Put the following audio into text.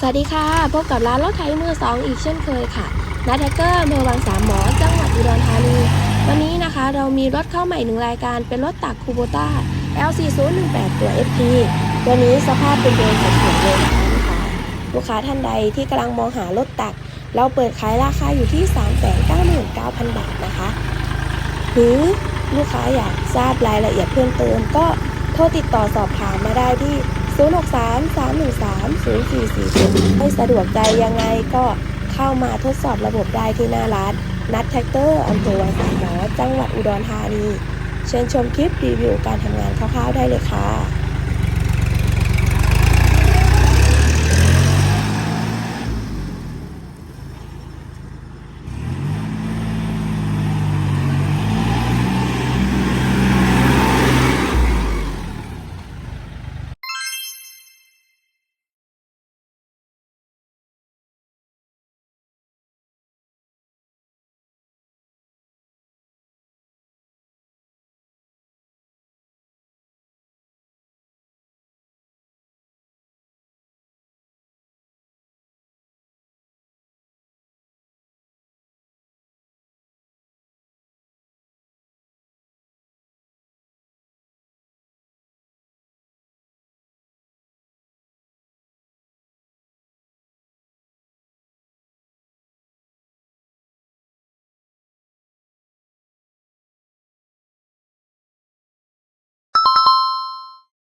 สวัสดีค่ะ พบกับร้านรถไถมือสองอีกเช่นเคยค่ะนาแท็กเกอร์อำเภอวังสามหมอ จังหวัดอุดรธานี วันนี้นะคะเรามีรถเข้าใหม่หนึ่งรายการเป็นรถตักคูโบต้า L4018 ตัว FP ตัวนี้สภาพเป็นเดิมสวยๆเลยนะคะลูกค้าลูกค้าท่านใดที่กำลังมองหารถตัก เราเปิดขายราคาอยู่ที่ 399,000 บาทนะคะ หรือลูกค้าอยากทราบรายละเอียดเพิ่มเติมก็ ทรติดต่อสอบถามมาได้ที่ 063-313-0440 ไม่สะดวกใจยังไงก็เข้ามาทดสอบระบบได้ที่หน้าร้าน นัดแท็กเตอร์อำเภอวังสามหมอจังหวัดอุดรธานี เชิญชมคลิปรีวิวการทำงานคร่าวๆได้เลยค่ะ